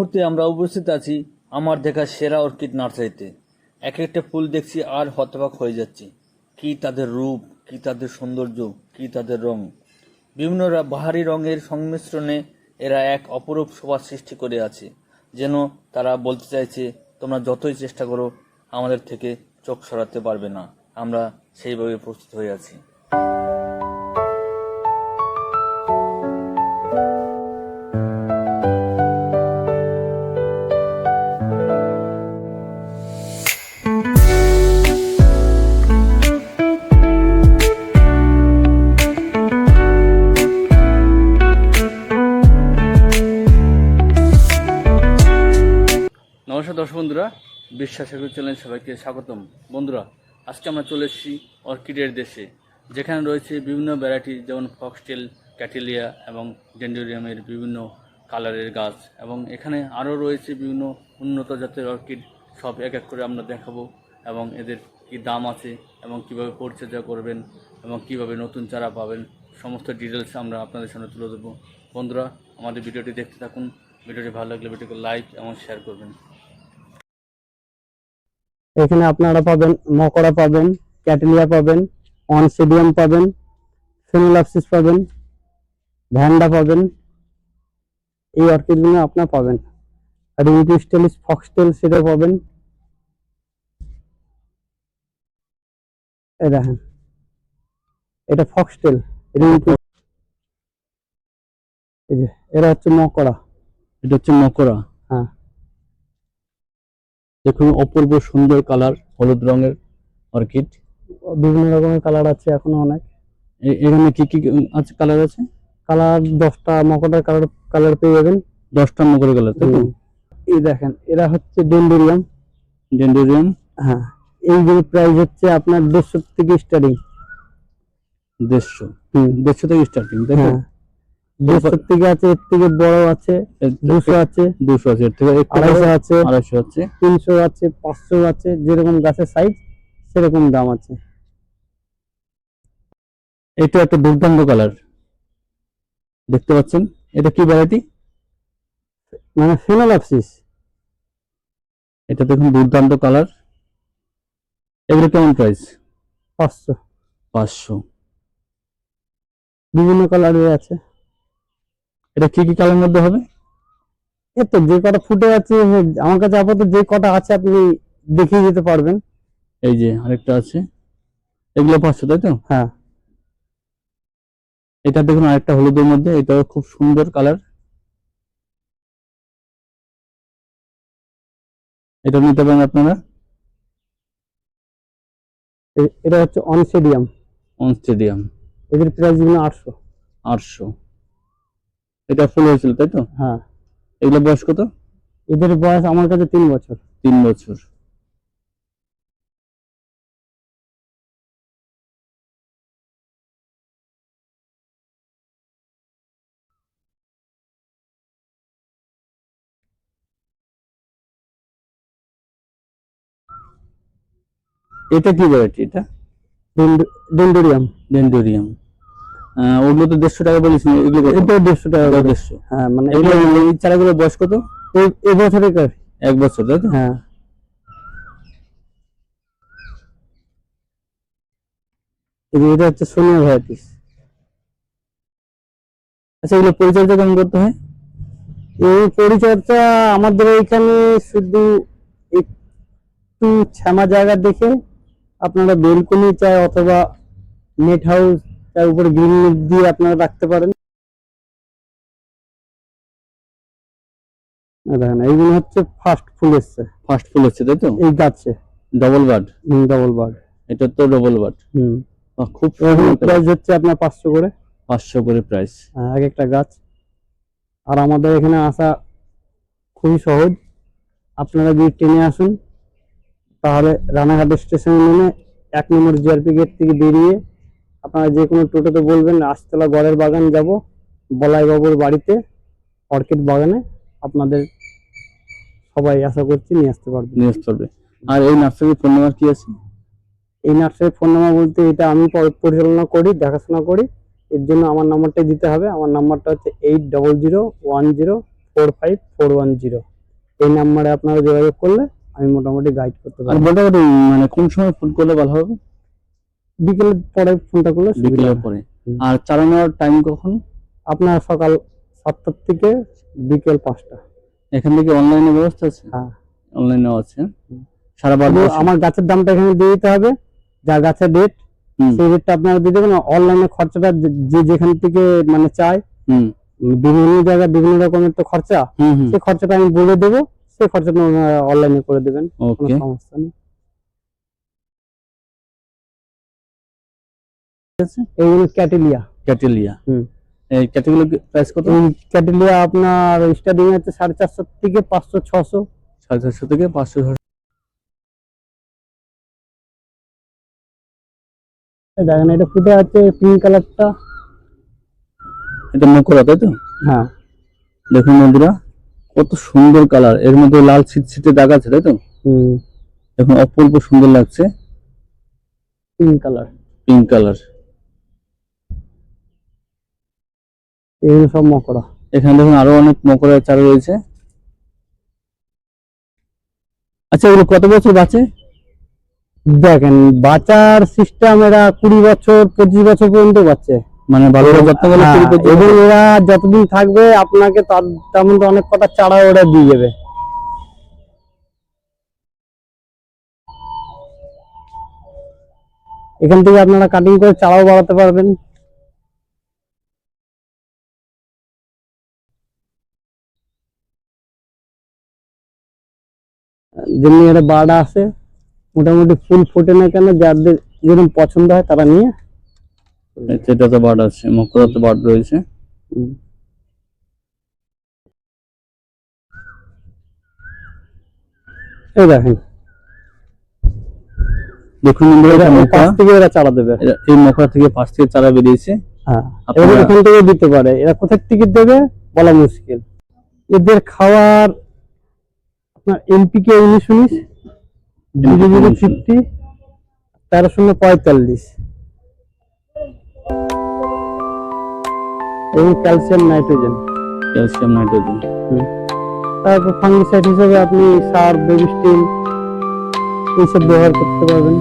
মুহূর্তে আমরা উপস্থিত আছি আমার দেখা সেরা অর্কিড নার্সারিতে। এক একটা ফুল দেখছি আর হতবাক হয়ে যাচ্ছি। কি তাদের রূপ, কি তাদের সৌন্দর্য, কি তাদের রং। বিভিন্ন বাহারি রঙের সংমিশ্রণে এরা এক অপরূপ শোভা সৃষ্টি করে আছে, যেন তারা বলতে চাইছে, তোমরা যতই চেষ্টা করো, আমাদের থেকে চোখ সরাতে পারবে না। আমরা সেইভাবে প্রস্তুত হয়ে আছি। বিশ্বাস এগ্রো চ্যানেল সবাইকে স্বাগতম। বন্ধুরা, আজকে আমরা চলে এসেছি অর্কিডের দেশে, যেখানে রয়েছে বিভিন্ন ভ্যারাইটি যেমন ফক্সটেল ক্যাটেলিয়া এবং ডেন্ডোরিয়ামের বিভিন্ন কালারের গাছ এবং এখানে আরও রয়েছে বিভিন্ন উন্নত জাতের অর্কিড, সব এক এক করে আমরা দেখাবো এবং এদের কি দাম আছে এবং কীভাবে পরিচর্যা করবেন এবং কীভাবে নতুন চারা পাবেন, সমস্ত ডিটেলস আমরা আপনাদের সামনে তুলে দেবো বন্ধুরা, আমাদের ভিডিওটি দেখতে থাকুন। ভিডিওটি ভালো লাগলে ভিডিওকে লাইক এবং শেয়ার করবেন। এখানে আপনারা পাবেন মকড়া পাবেন, ক্যাটেলিয়া পাবেন, অনসিডিয়াম পাবেন, ফিনোলাপসিস পাবেন, ভ্যান্ডা পাবেন, এই অর্কিডগুলো আপনারা পাবেন। আর ইউটিস্টেলিস ফক্সটেল সেটা পাবেন। এই দেখেন, এটা ফক্সটেল এরা হচ্ছে মকড়া এটা হচ্ছে হ্যাঁ দেখুন অপূর্ব সুন্দর কালার হলুদ রঙের অর্কিড। বিভিন্ন রকমের কালার আছে এখনও অনেক। এখানে কি কি আছে কালার আছে? কালার দশটা মকড়ার কালার কালার পেয়ে যাবেন। দশটা মকরা কালার তাই। এই দেখেন এরা হচ্ছে ডেন্ডোরিয়াম। ডেন্ডোরিয়াম? হ্যাঁ এইগুলো প্রাইস হচ্ছে আপনার দেড়শো থেকে স্টার্টিং দেড়শো। হুম। দেড়শো থেকে স্টার্টিং তাই হ্যাঁ থেকে আছে এর থেকে বড় আছে দুশো আছে। দুশো আছে এর থেকে আড়াইশো আছে। আড়াইশো আছে। তিনশো আছে পাঁচশো আছে যেরকম গাছের সাইজ সেরকম দাম আছে। এটা একটা দুর্দান্ত কালার দেখতে পাচ্ছেন? এটা কি ভ্যারাইটি মানে ফিনোলাপসিস এটা দেখুন দুর্দান্ত কালার এগুলো কেমন প্রাইস পাঁচশো। পাঁচশো। বিভিন্ন কালারের আছে। এটা কি কি কালার মধ্যে হবে? এর তো যে কটা ফুটে আছে আমার কাছে আপাতত যে কটা আছে আপনি দেখিয়ে যেতে পারবেন। এই যে আরেকটা আছে। এগুলো পাঁচশো তাই তো? হ্যাঁ। এটা দেখুন আরেকটা হলুদের মধ্যে এটাও খুব সুন্দর কালার। এটা নিতে পারেন আপনারা। এটা হচ্ছে অনসেডিয়াম অন স্টেডিয়াম এদের প্রাইসগুলো আটশো। আটশো। এটা ফুল হয়েছিল তাই তো? হ্যাঁ। এগুলো বয়স কত? এদের বয়স আমার কাছে তিন বছর। তিন বছর। এটা কি ভ্যারাইটি এটা? ডেন্ডোরিয়াম। ডেন্ডোরিয়াম। ওগুলো তো দেড়শো টাকা বলেছি এগুলো? এটাও দেড়শো টাকা দেড়শো। হ্যাঁ মানে এগুলো এই চারাগুলো বয়স কত? এ- এ বছরের কাজ এক বছর তাই তো? হ্যাঁ। এই যে এটা হচ্ছে সোনিয়া ভ্যারাইটিস আচ্ছা এগুলো পরিচর্যা কেমন করতে হয়? এই পরিচর্যা আমাদের এখানে শুধু একটু জায়গা দেখে আপনারা বেলকনি চাই অথবা নেট হাউস তার উপরে গ্রিন নেট দিয়ে আপনারা রাখতে পারেন। দেখেন এইগুলো হচ্ছে ফার্স্ট ফুল এসছে। ফার্স্ট ফুল হচ্ছে তাই তো? এই গাছে। ডবল বার্ড ডবল বার্ড এটা তো ডবল বার্ড হুম। খুব প্রাইস হচ্ছে আপনার পাঁচশো করে। পাঁচশো করে প্রাইস হ্যাঁ, এক একটা গাছ। আর আমাদের এখানে আসা খুবই সহজ। আপনারা যদি ট্রেনে আসুন তাহলে রানাঘাট স্টেশনে নেমে এক নম্বর জিআরপি গেট থেকে বেরিয়ে আপনারা যে কোনো টোটোতে বলবেন আস্তলা গড়ের বাগান যাব বলাই বাবুর বাড়িতে অর্কিড বাগানে আপনাদের সবাই আশা করছি নিয়ে আসতে পারবেন। নিয়ে আসতে পারবে। আর এই নার্সারির ফোন নাম্বার কি আছে? এই নার্সারির ফোন নাম্বার বলতে এটা আমি পরিচালনা করি দেখাশোনা করি। এর জন্য আমার নাম্বারটাই দিতে হবে। আমার নাম্বারটা হচ্ছে eight double zero one zero four five four one zero. এই নাম্বারে আপনারা যোগাযোগ করলে আমি মোটামুটি গাইড করতে পারব। মোটামুটি মানে কোন সময় ফোন করলে ভালো হবে? বিকেলের পরে ফোনটা করলে বিকেলের পরে। আর চালানোর টাইম কখন? আপনার সকাল সাতটার থেকে বিকেল পাঁচটা। এখান থেকে অনলাইনে ব্যবস্থা আছে? হ্যাঁ। অনলাইনেও আছে? সারা বার আমার গাছের দামটা এখানে দিয়ে দিতে হবে। যা গাছের রেট সেই রেটটা আপনারা দিয়ে দেবেন। অনলাইনে খরচাটা যে- যেখান থেকে মানে চায় বিভিন্ন জায়গায় বিভিন্ন রকমের তো খরচা। সেই খরচাটা আমি বলে দেবো। সেই খরচাটা অনলাইনে করে দেবেন। কোনো সমস্যা নেই। এইগুলো ক্যাটেলিয়া। ক্যাটেলিয়া। হুম। এই ক্যাটেগুলো প্রাইস কত? ক্যাটেলিয়া আপনার স্টার্টিং আছে সাড়ে চারশো থেকে পাঁচশো ছশো। সাড়ে চারশো থেকে পাঁচশো ছশো। দেখেন এটা ফুটে আছে পিঙ্ক কালারটা এটা মকরা তাই তো? হ্যাঁ। দেখুন বন্ধুরা কত সুন্দর কালারের মধ্যে লাল ছিট ছিটে দাগ আছে তাই তো? হুম। দেখুন অপূর্ব সুন্দর লাগছে। পিঙ্ক কালার পিঙ্ক কালার এগুলো সব মকড়া এখানে দেখুন আরও অনেক মকরার চারা রয়েছে। আচ্ছা এগুলো কত বছর বাঁচে? দেখেন বাচ্চার সিস্টেম এরা কুড়ি বছর পঁচিশ বছর পর্যন্ত বাচ্চে মানে ভালো যত্ন করলে হ্যাঁ, এবং এরা যতদিন থাকবে আপনাকে তার তার মধ্যে অনেক কটা চারা ওরা দিয়ে যাবে এখান থেকে আপনারা কাটিং করে চারাও বাড়াতে পারবেন। যেমনি এটা বাড়া আছে মোটামুটি ফুল ফোটে না কেন যাদের যেরকম পছন্দ হয় তারা নিয়ে। বার্ড আছে মকরা তো বার্ড রয়েছে এই দেখেন। দেখুন পাশ থেকে এরা চারা দেবে। এই মকরা থেকে পাশ থেকে চারা বেরিয়েছে। হ্যাঁ এখান থেকে দিতে পারে এরা কোথায় টিকিট দেবে? বলা মুশকিল। এদের খাওয়ার আপনার এমপিকে উনিশ উনিশ জিরো জিরো ফিফটি তেরো শূন্য পঁয়তাল্লিশ। এবং ক্যালসিয়াম নাইট্রোজেন। Calcium nitrogen. তারপর ফাঙ্গিসাইড হিসেবে আপনি সার বেবি স্টিল এইসব ব্যবহার করতে পারবেন।